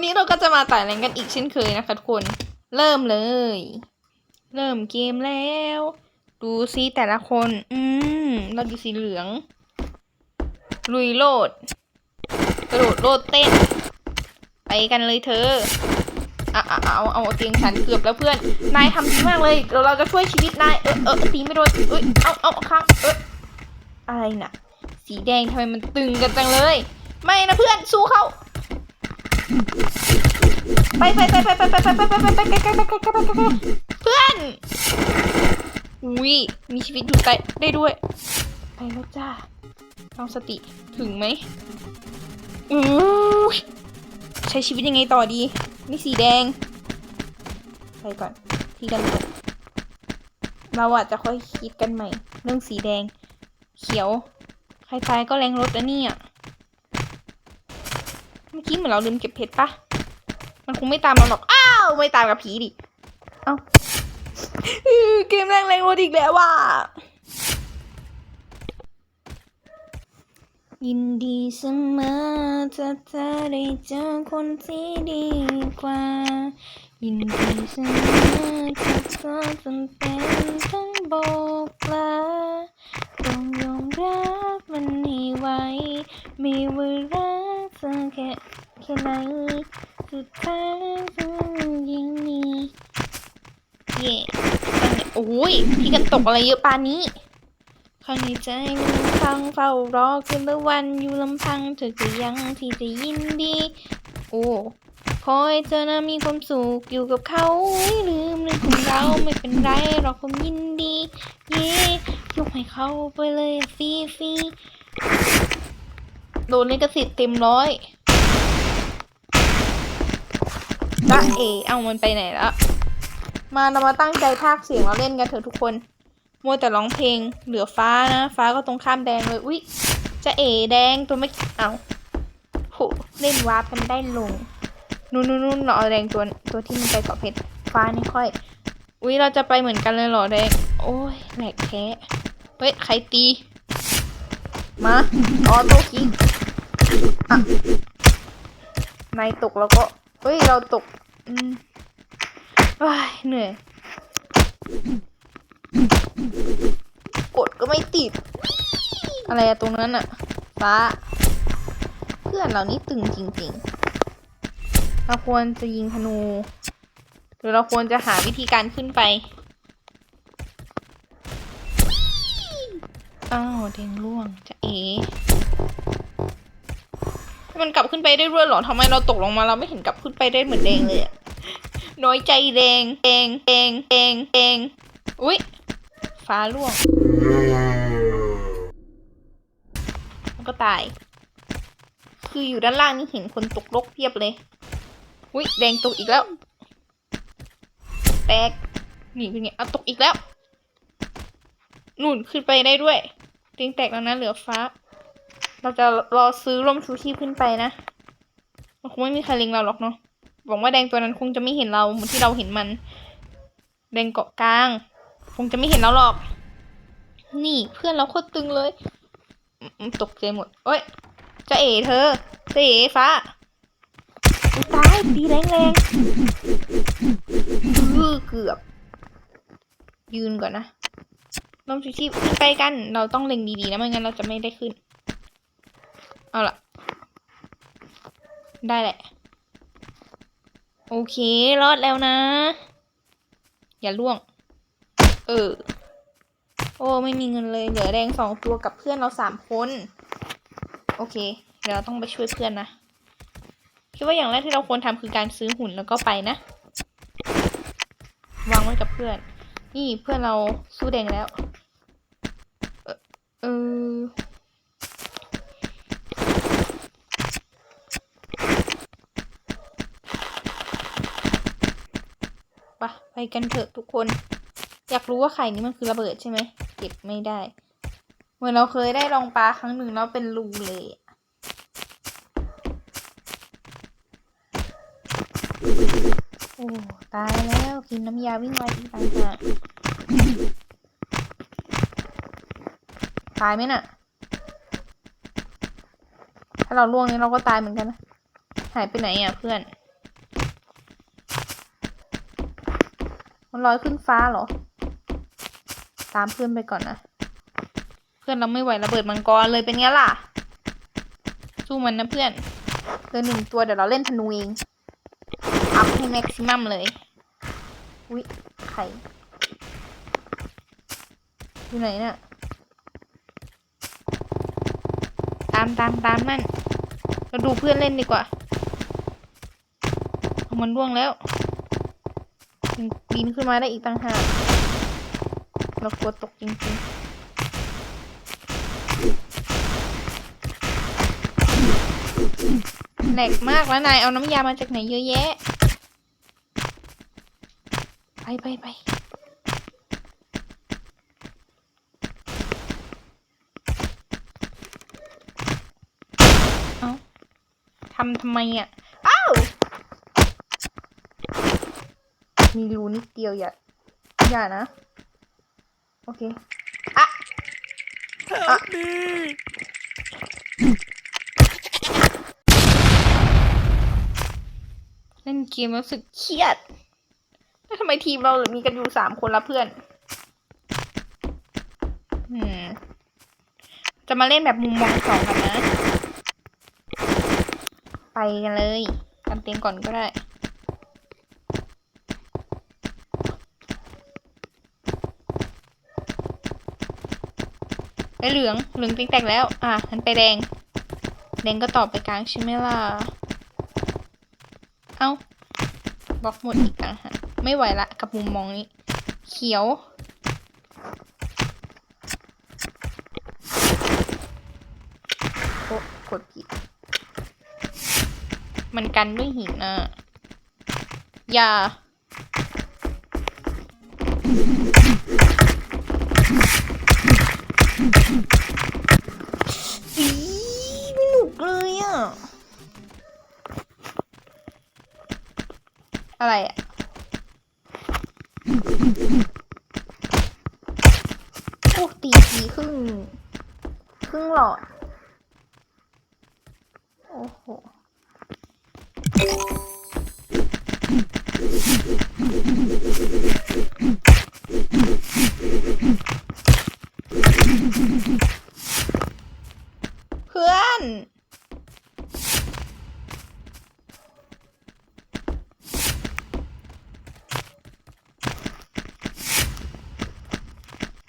วันนี้เราก็จะมาต่ายแรงกันอีกเช่นเคยนะคะทุกคน เริ่มเลย เริ่มเกมแล้ว ดูซิแต่ละคน อืม เราอยู่สีเหลือง ลุยโลด กระโดดโลดเต้น ไปกันเลยเธออะเอาเอาเอาเตียงฉันเกือบแล้วเพื่อน นายทำดีมากเลยเดี๋ยวเราจะช่วยชีวิตนาย เออเออตีไม่โดนเอ้ยเอาเอาเอาค้างเอออะไรน่ะ สีแดงทำไมมันตึงกันจังเลย ไม่นะเพื่อน สู้เขา ไปไปไปไปไปไปไปไปไปไปไปไปไปไปไปไปเพื่อนอุ้ยมีชีวิตอยู่ไกลได้ด้วยไปแล้วจ้าต้องสติถึงไหมอู้ยใช้ชีวิตยังไงต่อดีนี่สีแดงไปก่อนที่กันก่อนเราอาจจะค่อยคิดกันใหม่ เรื่องสีแดง เขียว ใครตายก็แรงรถนะเนี่ยเมื่อกี้เหมือนเราลืมเก็บเพชรปะมันคงไม่ตามเราหรอก อ้าว ไม่ตามกับผีดิ เอ้าอื้อเกมแรงแรงรถอีกแล้วว่ะ ยินดีเสมอถ้าเธอได้เจอคนที่ดีกว่า ยินดีเสมอถ้าเธอจำเป็นต้องบอกลาต้องยอมรับมันให้ไวไม่ว่ารัก เธอแค่แค่ไหนสุดท้ายเธอยิ่งนี้เย่โอ้ยพี่กันตกอะไรเยอะปานนี้ข้างในใจมันลำพังเฝ้ารอคืนละวันอยู่ลำพังเธอก็ยังที่จะยินดี โอ้คอยเธอนะมีความสุขอยู่กับเขาลืมเรื่องของเราไม่เป็นไรหรอกผมยินดี เย่ยกให้เขาไปเลยฟรีฟรี โดนลิขสิทธิ์เต็มร้อยจ้าเอ เอามันไปไหนแล้ว มาเรามาตั้งใจพากเสียงเราเล่นกันเถอะทุกคน มัวแต่ร้องเพลง เหลือฟ้านะ ฟ้าก็ตรงข้ามแดงเลย อุ๊ย จะเอแดงตัวไม่เอาโหเล่นวาร์ปกันได้ลง นู่นนู่นนู่นเราเอาแดงตัวตัวที่มันไปเกาะเพชร ฟ้านี่ค่อย อุ๊ย เราจะไปเหมือนกันเลยเหรอแดง โอ้ยแหลกแท้เฮ้ย ใครตี มา ออโต้คิก นายตกแล้วก็ เฮ้ย เราตก อืมว้ายเหนื่อย กดก็ไม่ติด อะไรอะตรงนั้นอะฟ้า เพื่อนเรานี่ตึงจริง ๆ เราควรจะยิงธนู หรือเราควรจะหาวิธีการขึ้นไป อ้าวเดงร่วงจะเอ มันกลับขึ้นไปได้ด้วยหรอทำไมเราตกลงมาเราไม่เห็นกลับขึ้นไปได้เหมือนแดงเลยอะน้อยใจแดงแดงแดงแดงแดงอุ๊ย ฟ้าร่วงแล้วก็ตาย คืออยู่ด้านล่างนี่เห็นคนตกลกเพียบเลย อุ้ยแดงตกอีกแล้ว แตกนี่เป็นไงเอาตกอีกแล้วนุ่นขึ้นไปได้ด้วยเตียงแตกแล้วนะเหลือฟ้า เราจะรอซื้อร่มชูชีพขึ้นไปนะ มันคงไม่มีใครเล็งเราหรอกเนาะหวังว่าแดงตัวนั้นคงจะไม่เห็นเราเหมือนที่เราเห็นมัน แดงเกาะกลาง คงจะไม่เห็นเราหรอก นี่เพื่อนเราโคตรตึงเลย ตกใจหมดเอ้ยจะเอ๋เธอจะเอ๋ฟ้าตายตีแรงแรงเกือบ ยืนก่อนนะลมชูชีพขึ้นไปกัน เราต้องเล็งดีๆนะไม่งั้นเราจะไม่ได้ขึ้น เอาละได้แหละ โอเค รอดแล้วนะ อย่าล่วง เออ โอ้ ไม่มีเงินเลย เหลือแดงสองตัวกับเพื่อนเราสามคน โอเค เดี๋ยวเราต้องไปช่วยเพื่อนนะ คิดว่าอย่างแรกที่เราควรทำคือการซื้อหุ่นแล้วก็ไปนะ วางไว้กับเพื่อน นี่เพื่อนเราสู้แดงแล้ว เออเออไปไป กันเถอะทุกคน อยากรู้ว่าไข่นี้มันคือระเบิดใช่ไหมเก็บไม่ได้ เหมือนเราเคยได้ลองปลาครั้งหนึ่งแล้วเป็นรูเลยโอ้ตายแล้วกินน้ำยาวิ่งไวอีกต่างหากตายไหมน่ะ ถ้าเราล่วงนี้เราก็ตายเหมือนกันนะหายไปไหนอะเพื่อน มันลอยขึ้นฟ้าเหรอ ตามเพื่อนไปก่อนนะ เพื่อนเราไม่ไหวระเบิดมังกรเลยเป็นไงล่ะ สู้มันนะเพื่อนเดินหนึ่งตัวเดี๋ยวเราเล่นธนูเองอัพให้แม็กซิมัมเลย อุ๊ยไข่อยู่ไหนเนี่ยตามตามตามนั่นเราดูเพื่อนเล่นดีกว่าเอามันร่วงแล้ว ยังปีนขึ้นมาได้อีกต่างหากเรากลัวตกจริงๆแหลกมากแล้วนายเอาน้ำยามาจากไหนเยอะแยะ ไปไปไปเอาทำทำไมอะ อ้าว มีรูนิดเดียวอย่า อย่านะ โอเค อะ Help me! เล่นเกมแล้วรู้สึกเครียด แล้วทำไมทีมเราเหลือมีกันอยู่สามคนละเพื่อน อืม จะมาเล่นแบบมุมมองสองกันนะ ไปกันเลย กันเตียงก่อนก็ได้ ไปเหลืองเหลืองติ๊กแตกแล้ว อะหันไปแดง แดงก็ตอบไปกลางใช่ไหมล่ะ เอ้าบล็อกหมดอีกต่างหากไม่ไหวละกับมุมมองนี้ เขียวโอ้กดผิด มันกันด้วยหินอะ อย่า อีไม่หนุกเลยอะ อะไรอะ โอ้ตีทีครึ่ง ครึ่งหลอด โอ้โห เพื่อน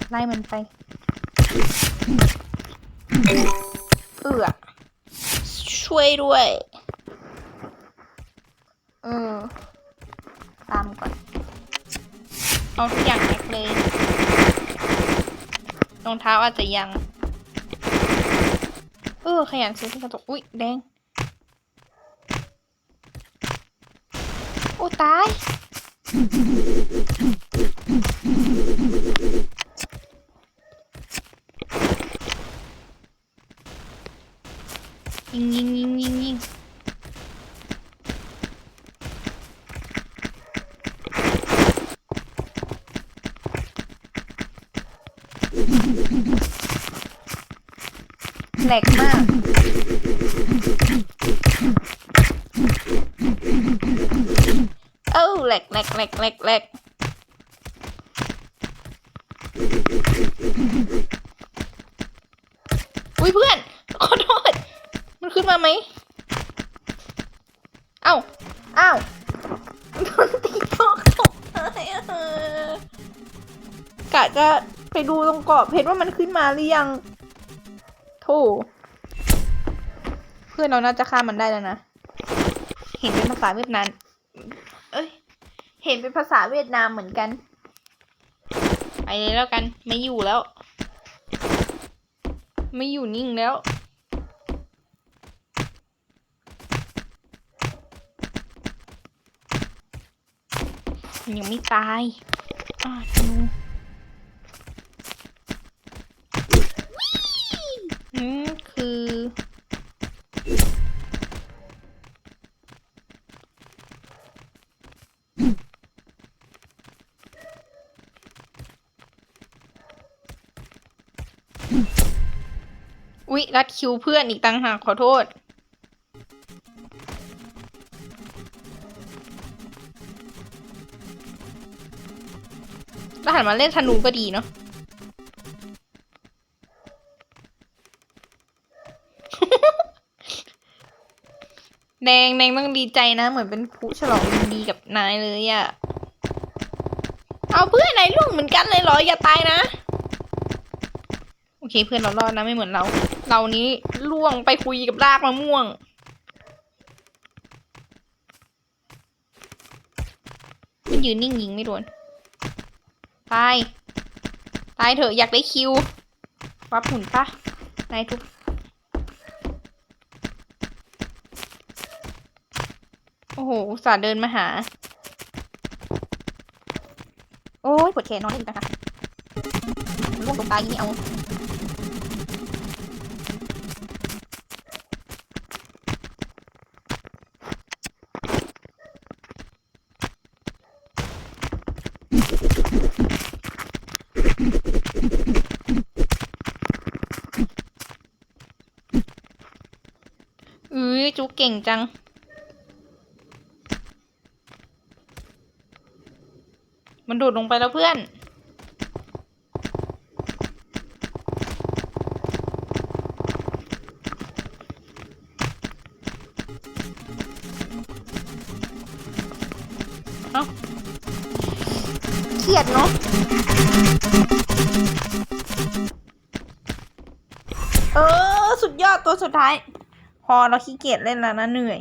ไล่มันไป เอือช่วยด้วยเออตามก่อน เอาทุกอย่างแม็กเลยรองเท้าอาจจะยัง เออ ขยันซื้อที่กระจกอุ๊ยแดงโอ้ตาย ยิงยิงยิงยิงยิงแหลกมากเอ้าแหลกแหลกแหลกแหลกแหลกอุ้ยเพื่อน ขึ้นมาไหมเอ้าเอ้าโดนตีทอกตกเลยกะจะไปดูตรงกรอบเพชรว่ามันขึ้นมาหรือยังโธ่เพื่อนเราน่าจะฆ่ามันได้แล้วนะ เห็นเป็นภาษาเวียดนาม เอ้ย เห็นเป็นภาษาเวียดนามเหมือนกัน ไปเลยแล้วกัน ไม่อยู่แล้ว ไม่อยู่นิ่งแล้ว ยังไม่ตายอาธนูอืมคือ อุ๊ยรัดคิวเพื่อนอีกต่างหากขอโทษ แล้วหันมาเล่นธนูก็ดีเนาะแดงแดงต้องดีใจนะ เหมือนเป็นผู้ฉลองดีกับนายเลยอะเอาเพื่อนนายล่วงเหมือนกันเลยเหรออย่าตายนะ โอเคเพื่อนเรารอดนะไม่เหมือนเรา เรานี้ล่วงไปคุยกับรากมะม่วงมันยืนนิ่งยิงไม่โดน ตาย ตายเถอะอยากได้คิว วับหุ่นปะนายทุก โอ้โหสาเดินมาหา โอ้ยปวดแขนนอนอีกนะคะล่วงตรงตายอย่างนี้เอา อุ้ยจุก เก่งจัง มันโดดลงไปแล้วเพื่อน เอ้าเครียดเนาะเออ สุดยอดตัวสุดท้าย อเราขี้เกียจเล่นแล้วนะเหนื่อย